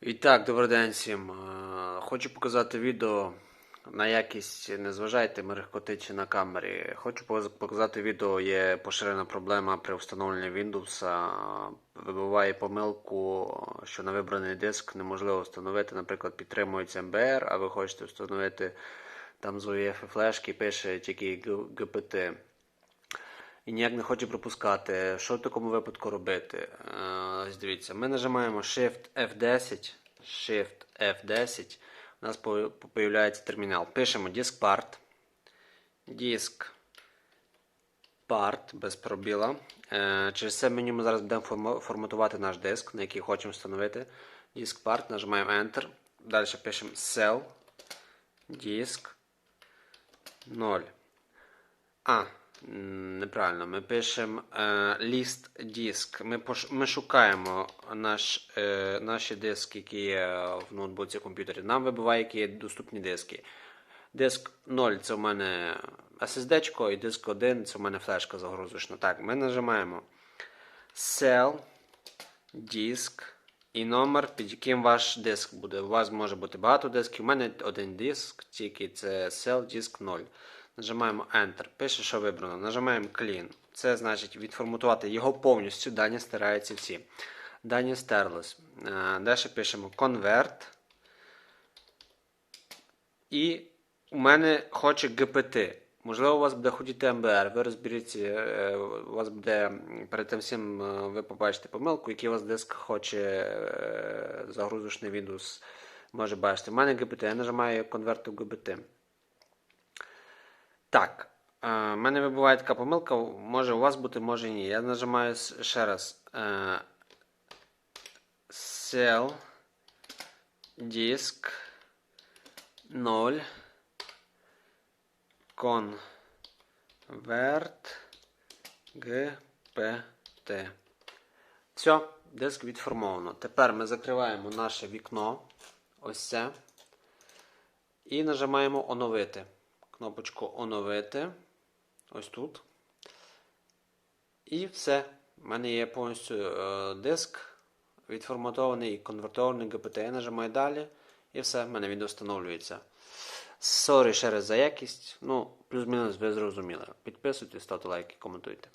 І так, добрий день всім. Е, Хочу показати відео на якість. Не зважайте мерехкотичі на камері. Хочу показати відео. Є поширена проблема при встановленні Windows. Вибиває помилку, що на вибраний диск неможливо встановити. Наприклад, підтримується MBR, а ви хочете встановити там з UEFI флешки, пише тільки GPT і ніяк не хоче пропускати. Що в такому випадку робити? Ось дивіться, ми нажимаємо Shift F10. Shift F10. У нас по- появляється термінал. Пишемо Disk Part. Disk Part без пробіла. Е, Через це меню ми зараз будемо форматувати наш диск, на який хочемо встановити. Disk Part, нажимаємо Enter. Далі пишемо Cell. Disk 0. А, неправильно. Ми пишемо е, list disk. Ми, пош, ми шукаємо наш, е, наші диски, які є в ноутбуці комп'ютері. Нам вибиває, які є доступні диски. Диск 0 це у мене SSD, і диск 1 це у мене флешка загрузочна. Так, ми нажимаємо Cell, disk і номер, під яким ваш диск буде. У вас може бути багато дисків. У мене один диск, тільки це Cell Disk 0. Нажимаємо Enter. Пише, що вибрано. Нажимаємо Clean. Це значить відформатувати його повністю. Дані стираються всі. Дані стерлись. Е, Далі пишемо Convert. І у мене хоче GPT. Можливо, у вас буде хотіти MBR, ви розберіться, е, у вас буде перед тим всім е, ви побачите помилку, який у вас диск хоче загрузочний Windows може бачити. У мене GPT, я нажимаю Convert to GPT. Так. У мене вибуває така помилка, може у вас бути, може і ні. Я нажимаю ще раз. е, Cell Disk 0 Convert GPT. Все, диск відформовано. Тепер ми закриваємо наше вікно. Ось це. І нажимаємо оновити. Кнопочку оновити. Ось тут. І все. У мене є повністю е, диск відформатований і конвертований GPT. Я нажимаю далі. І все, в мене відео встановлюється. Сорі ще раз за якість. Ну, плюс-мінус ви зрозуміли. Підписуйтесь, ставте лайки, коментуйте.